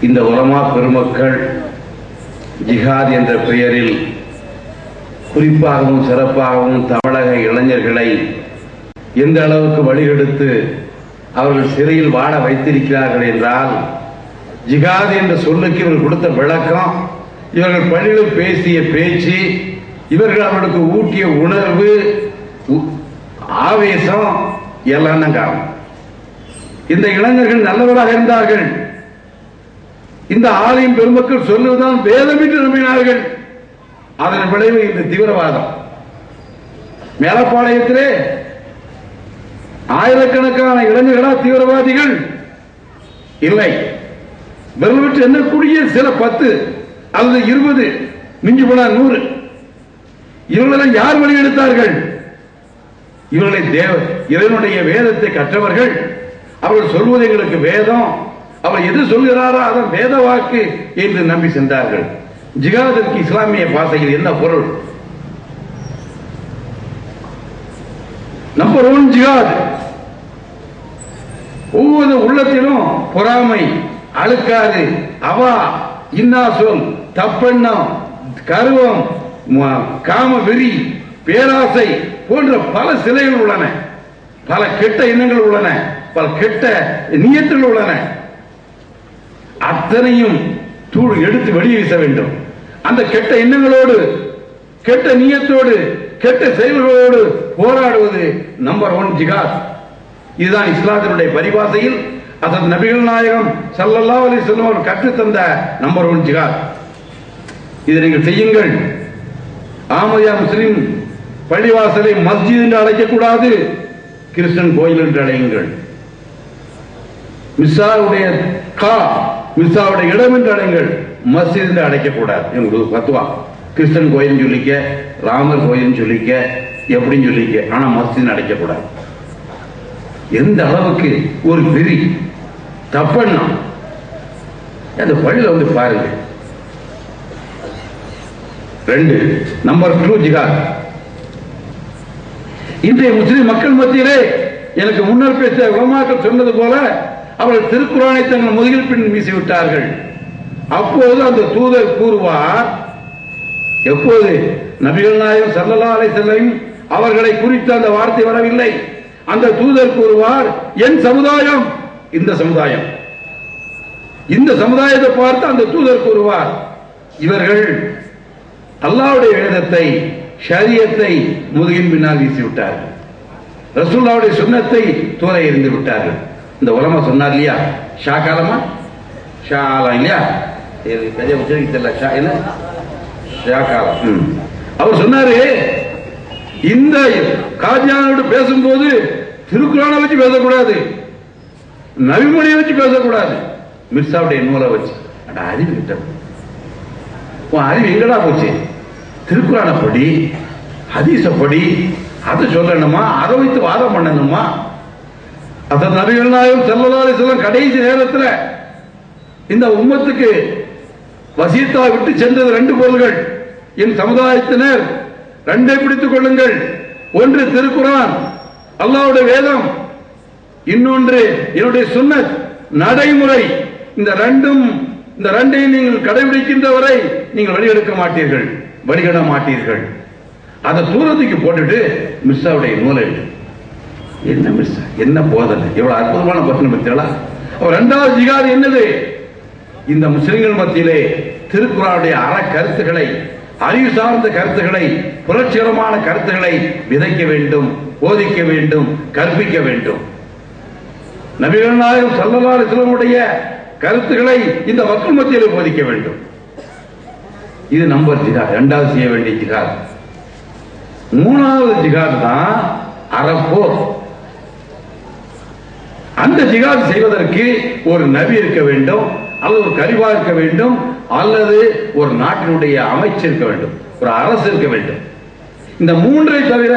இந்த உலமா பெருமக்கள் ஜிஹாத் என்ற பெயரில் குறிப்பாகவும் சிறப்பாகவும் தமிழக இளைஞர்களை எந்த அளவுக்கு வழிகெடுத்து அவர்கள் சிறையில் வாழ வைத்திருக்கிறார்கள் என்றால் ஜிகாத் என்ற சொல்லுக்கு இவர்கள் கொடுத்த விளக்கம் இவர்கள் பள்ளியில் பேசிய பேச்சு இவர்கள் அவர்களுக்கு ஊட்டிய உணர்வு உ- ஆவேசம் எல்லாம் காரணம். இந்த இளைஞர்கள் நல்லவராக இருந்தார்கள். இந்த ஆலயம் பெருமக்கள் சொல்லுவதுதான் வேதம் என்று நம்பினார்கள். அதன் விளைவு இந்த தீவிரவாதம். மேலப்பாளையத்திலே ஆயிரக்கணக்கான இளைஞர்களா தீவிரவாதிகள்? இல்லை. வெறுவிட்டு எண்ணக்கூடிய சில பத்து அல்லது இருபது மிஞ்சி போனா நூறு. இவர்களெல்லாம் யார் வழி எடுத்தார்கள்? இவர்களை தேவ இறைவனுடைய வேதத்தை கற்றவர்கள். அவர்கள் சொல்வது எங்களுக்கு வேதம். அவர் எது சொல்கிறாரோ அதன் வேத வாக்கு என்று நம்பி சென்றார்கள். ஜிகாதிற்கு இஸ்லாமிய பாசையில் என்ன பொருள்? நம்பர் ஒன் ஜிகாத். ஒவ்வொரு உள்ளத்திலும் பொறாமை அழுக்காறு அவா இன்னா சொல் தப்பெண்ணம் கருவம் காம வெறி பேராசை போன்ற பல சிலைகள் உள்ளன. பல கெட்ட எண்ணங்கள் உள்ளன. பல கெட்ட நியத்துகள் உள்ளன. அத்தனையும் தூள் எடுத்து வெளியே வீச வேண்டும். அந்த கெட்ட எண்ணங்களோடு கெட்ட நீயத்தோடு கெட்ட செயல்களோடு போராடுவது நம்பர் ஒன் ஜிகாத் இதுதான் இஸ்லாத்தினுடைய பரிபாசையில் அதன் நபிகள் நாயகம் சல்லல்லா அலி வஸல்லம் கற்றுத்தந்த நம்பர் ஒன் ஜிகாத் இதை நீங்கள் செய்யுங்கள். ஆமதியா முஸ்லிம் பள்ளிவாசலை மஸ்ஜித் என்று அழைக்கக்கூடாது கிறிஸ்டன் கோயில் என்று அழையுங்கள். மிஸ்ஸாருடைய கா மிஸ்ஸாவுடைய இடம் என்று அழையுங்கள். மஸ்ஜித் என்று அழைக்கக்கூடாது. பத்துவா கிறிஸ்டன் கோயில் சொல்லிக்க ராமர் கோயில் சொல்லிக்க எப்படின்னு சொல்லிக்க. ஆனா மஸ்ஜித் அடைக்கக்கூடாது எந்த அளவுக்கு ஒரு வெறி தப்பண்ணா அந்த பள்ளியில் வந்து பாருங்க. ரெண்டு நம்பர் டூ ஜிகாத் இன்றைய முஸ்லிம் மக்கள் மத்தியிலே எனக்கு முன்னர் பேச உலமாக்கள் சொன்னது போல அவர்கள் திருக்குறானை தங்கள் முதுகில் பின் வீசிவிட்டார்கள். அப்போது அந்த தூதர் கூறுவார் எப்போது நபிகள் நாயகம் சல்லலாலை செல்லையும் அவர்களை குறித்து அந்த வார்த்தை வரவில்லை? அந்த தூதர் கூறுவார் என் சமுதாயம் இந்த சமுதாயம். இந்த சமுதாயத்தை பார்த்து அந்த தூதர் கூறுவார் இவர்கள் அல்லாவுடைய வேதத்தை ஷரியத்தை முதுகின் பின்னால் வீசி விட்டார்கள் ரசூல்லாவுடைய சுண்ணத்தை தூர எறிந்து விட்டார்கள் இந்த உலமா சொன்னார் இல்லையா ஷா காலமா? ஷா ஆலம் இல்லையா இது சரியா உச்சரிக்க தெரியல. ஷா என்ன? ஷா காலம். ம். அவர் சொன்னாரு இந்த காஜியானோடு பேசும்போது திருக்குறானை வச்சு பேசக்கூடாது நவிமொழியை வச்சு பேசக்கூடாது. மிர்சாவுடைய நூலை வச்சு. அட அறிவு கிட்ட. உன் அறிவு எங்கடா போச்சு? திருக்குறானை படி ஹதீச படி அதை சொல்லணுமா? அதை வைத்து வாதம் பண்ணணுமா? அதன் நபிகள் நாயகம் ஸல்லல்லாஹு அலைஹி கடைசி நேரத்தில் இந்த உம்மத்துக்கு வசீத்தா விட்டு சென்றது ரெண்டு பொருள்கள். என் சமுதாயத்தினர் ரெண்டை பிடித்துக் கொள்ளுங்கள். ஒன்று திருக்குறான் அல்லாவுடைய வேதம். இன்னொன்று என்னுடைய சுண்ணத் நடைமுறை. இந்த ரெண்டும் இந்த ரெண்டையும் நீங்கள் கடைபிடிக்கின்ற வரை நீங்கள் வழியெடுக்க மாட்டீர்கள் வழிகட மாட்டீர்கள். அதை தூரத்துக்கு போட்டுட்டு மிஸ்ஸாவுடைய நூலை எடு. என்ன மிஸ் என்ன போதனை? எவ்வளவு அற்புதமான பசங்க பத்தியா அவர் இரண்டாவது ஜிகாது என்னது? இந்த முஸ்லிம்கள் மத்தியிலே திருக்குறானுடைய அற கருத்துக்களை அறிவு சார்ந்த கருத்துக்களை புரட்சிகரமான கருத்துக்களை விதைக்க வேண்டும் போதிக்க வேண்டும் கற்பிக்க வேண்டும். நபிகள் நாயகம் ஸல்லல்லாஹு அலைஹி கருத்துக்களை இந்த மக்கள் மத்தியிலே போதிக்க வேண்டும். இது நம்பர் ஜிகாத் இரண்டாவது செய்ய வேண்டிய ஜிகாத் மூணாவது ஜிகாத் தான் அறப்போர். அந்த ஜிகாத் செய்வதற்கு ஒரு நபி இருக்க வேண்டும் அல்லது ஒரு கரிவா இருக்க வேண்டும் அல்லது ஒரு நாட்டினுடைய அமைச்சர் இருக்க வேண்டும் ஒரு அரசு இருக்க வேண்டும். இந்த மூன்றை தவிர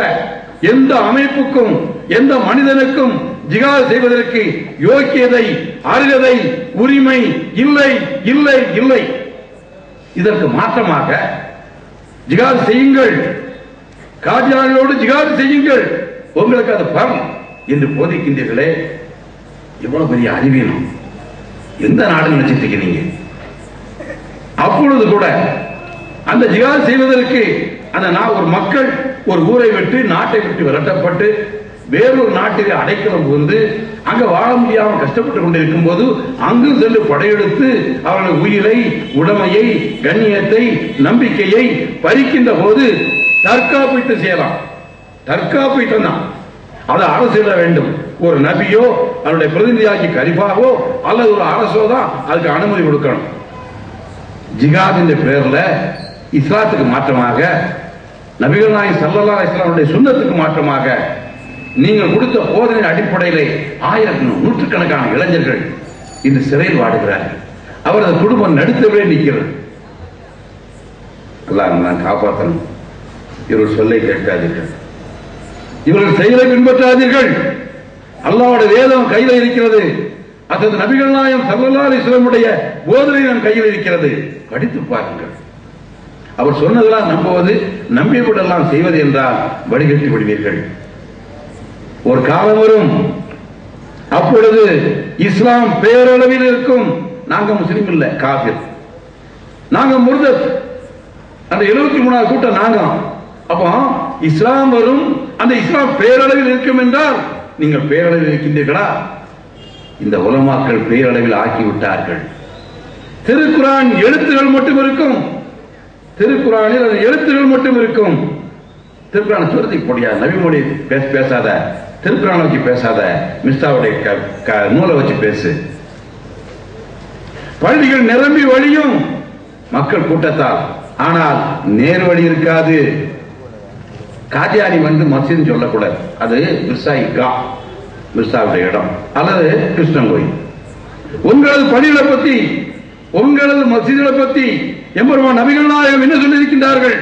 எந்த அமைப்புக்கும் எந்த மனிதனுக்கும் ஜிகாது செய்வதற்கு யோக்கியதை அருகதை உரிமை இல்லை இல்லை இல்லை. இதற்கு மாற்றமாக ஜிகாத் செய்யுங்கள். காஜியானோடு ஜிகாத் செய்யுங்கள். உங்களுக்கு அது பரம் என்று போதிக்கின்றீர்களே. எவ்வளவு பெரிய அறிவீனம் எந்த நாடு நினைச்சிட்டு இருக்கீங்க? அப்பொழுது கூட அந்த ஜிகாத் செய்வதற்கு அந்த நான் ஒரு மக்கள் ஒரு ஊரை விட்டு நாட்டை விட்டு விரட்டப்பட்டு வேறொரு நாட்டிலே அடைக்கலம் வந்து அங்க வாழ முடியாமல் கஷ்டப்பட்டு கொண்டிருக்கும் போது அங்கு சென்று படையெடுத்து அவர்கள் உயிரை உடமையை கண்ணியத்தை நம்பிக்கையை பறிக்கின்ற போது தற்காப்பு செய்யலாம். தற்காப்பு தான் அதை அரசிட வேண்டும். ஒரு நபியோ அவருடைய பிரதிநிதியாகி கரிபாவோ அல்லது ஒரு அரசோ தான் அதுக்கு அனுமதி கொடுக்கணும். ஜிகாதின் பேர்ல பெயர்ல இஸ்லாத்துக்கு மாற்றமாக நபிகள் நாயகம் சல்லல்லா இஸ்லாமுடைய சுண்ணத்துக்கு மாற்றமாக நீங்கள் கொடுத்த போதனை அடிப்படையிலே ஆயிரம் நூற்றுக்கணக்கான இளைஞர்கள் இந்த சிறையில் வாடுகிறார் அவரது குடும்பம் நடுத்தவே நிற்கிறது. நான் காப்பாற்றணும். இவர்கள் சொல்லை கேட்காதீர்கள். இவர்கள் செயலை பின்பற்றாதீர்கள். அல்லாவோட வேதம் கையில இருக்கிறது. அசது நபிகள் நாயம் சல்லல்லா அலைஹி போதனை நம் கையில் இருக்கிறது. படித்து பாருங்கள். அவர் சொன்னதெல்லாம் நம்புவது நம்பிவிடெல்லாம் செய்வது என்றால் வடிகட்டி விடுவீர்கள். ஒரு காலம் வரும். அப்பொழுது இஸ்லாம் பேரளவில் இருக்கும். நாங்க முஸ்லீம் இல்ல காபிர் நாங்க முர்தத். அந்த எழுபத்தி மூணாவது கூட்டம் நாங்க. அப்போ இஸ்லாம் வரும். அந்த இஸ்லாம் பேரளவில் இருக்கும் என்றால் நீங்கள் பேரளவில் இருக்கின்றீர்களா? இந்த உலமாக்கள் பேரளவில் ஆக்கி விட்டார்கள் திருக்குரான் எழுத்துகள் மட்டும் இருக்கும். திருக்குறானில் அது எழுத்துகள் மட்டும் இருக்கும். திருக்குறான சுரத்தை போடியா நபிமொழி பேச பேசாத. திருக்குறானை வச்சு பேசாத. மிஸ்டாவுடைய க- க- நூலை வச்சு பேசு. பள்ளிகள் நிரம்பி வழியும். மக்கள் கூட்டத்தால். ஆனால் நேர் வழி இருக்காது. காதியானி வந்து மசீதுன்னு சொல்லக்கூடாது. அது மிர்சாயி கா மிர்சாவுடைய இடம். அல்லது கிருஷ்ணன் கோயில் உங்களது பணிகளை பத்தி உங்களது மசீதுகளை பத்தி எம்பெருமான் நபிகள் நாயகம் என்ன சொல்லியிருக்கின்றார்கள்?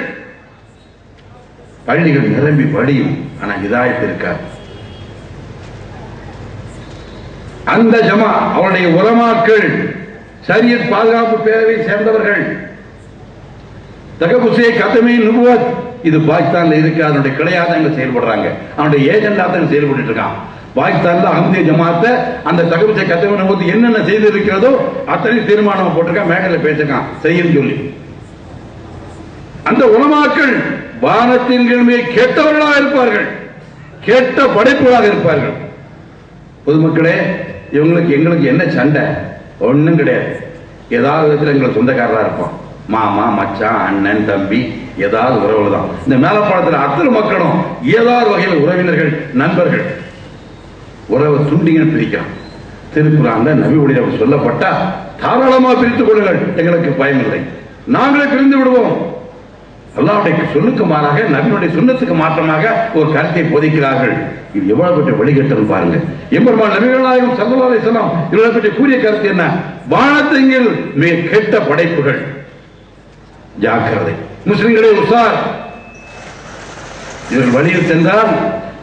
பள்ளிகள் நிரம்பி வடியும் ஆனா இதாயத்து இருக்காது. அந்த ஜமா அவருடைய உலமாக்கள் சரியத் பாதுகாப்பு பேரவை சேர்ந்தவர்கள் தகபுசே கத்தமே நுபுவத் இது பாகிஸ்தான்ல இருக்கு அதனுடைய கிளையாக தான் இங்க செயல்படுறாங்க. அவனுடைய ஏஜெண்டா தான் செயல்பட்டு இருக்கான். பாகிஸ்தான்ல அகமதிய ஜமாத்த அந்த தகவல் கத்தமே போது என்னென்ன செய்து இருக்கிறதோ அத்தனை தீர்மானம் போட்டிருக்கான் மேடையில பேசிருக்கான் செய்யும் சொல்லி. அந்த உலமாக்கள் வானத்தின் கிழமையை கேட்டவர்களாக இருப்பார்கள். கேட்ட படைப்புகளாக இருப்பார்கள். பொதுமக்களே இவங்களுக்கு எங்களுக்கு என்ன சண்டை? ஒன்றும் கிடையாது. ஏதாவது விதத்தில் எங்களுக்கு சொந்தக்காரராக இருப்போம் மாமா மச்சான் அண்ணன் தம்பி ஏதாவது உறவுகள் தான் இந்த மேலப்பாளத்தில் அத்தனை மக்களும் ஏதாவது வகையில் உறவினர்கள் நண்பர்கள். உறவை துண்டிங்கன்னு பிரிக்கிறான். திருக்குறான்ல நபி உடைய சொல்லப்பட்டா தாராளமா பிரித்துக் கொள்ளுங்கள். எங்களுக்கு பயமில்லை. நாங்களே பிரிந்து விடுவோம். அல்லாவுடைய சொல்லுக்கு மாறாக நபியுடைய சுண்ணத்துக்கு மாற்றமாக ஒரு கருத்தை போதிக்கிறார்கள். இது எவ்வளவு பெற்ற வழிகட்டம் பாருங்க. எம்பெருமான் நபிகள் நாயகம் சல்லல்லாஹு அலைஹி இவர்களை பற்றி கூறிய கருத்து என்ன? வானத்திங்கில் மிக கெட்ட படைப்புகள். ஜாக்கிரதை. முஸ்லிம்களே உசார் இவர்கள் வழியில் சென்றால்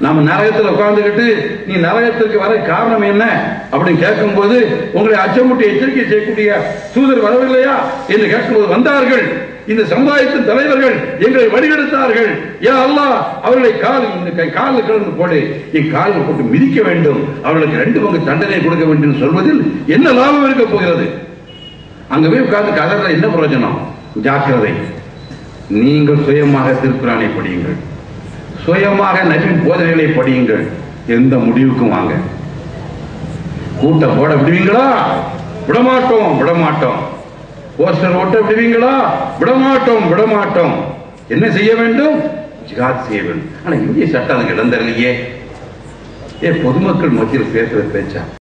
நாம நரகத்தில் உட்கார்ந்துக்கிட்டு நீ நரகத்திற்கு வர காரணம் என்ன? அப்படின்னு கேட்கும் போது உங்களை அச்சமுட்டி எச்சரிக்கை செய்யக்கூடிய தூதர் வரவில்லையா? என்று கேட்கும்போது வந்தார்கள். இந்த சமுதாயத்தின் தலைவர்கள் எங்களை வழிகெடுத்தார்கள் ஏ அல்லா அவர்களை கால் இந்த கை- காலில் கிடந்து போடு. என் காலில் போட்டு மிதிக்க வேண்டும். அவர்களுக்கு ரெண்டு பங்கு தண்டனை கொடுக்க வேண்டும் சொல்வதில் என்ன லாபம் இருக்க போகிறது? அங்க போய் உட்கார்ந்து கதற என்ன பிரயோஜனம்? ஜாக்கிரதை. நீங்கள் சுயமாக திருக்குறானை படியுங்கள். சுயமாக நபின் போதனைகளை படியுங்கள். எந்த முடிவுக்கும் வாங்க. கூட்டம் போட விடுவீங்களா? விடமாட்டோம் விடமாட்டோம். போஸ்டர் ஓட்ட விடுவீங்களா? விடமாட்டோம் விடமாட்டோம். என்ன செய்ய வேண்டும்? ஜிகாத் செய்ய வேண்டும். ஆனா இந்திய சட்டம் அதுக்கு இடம் தரலையே ஏ பொதுமக்கள் மத்தியில் பேசுற பேச்சா?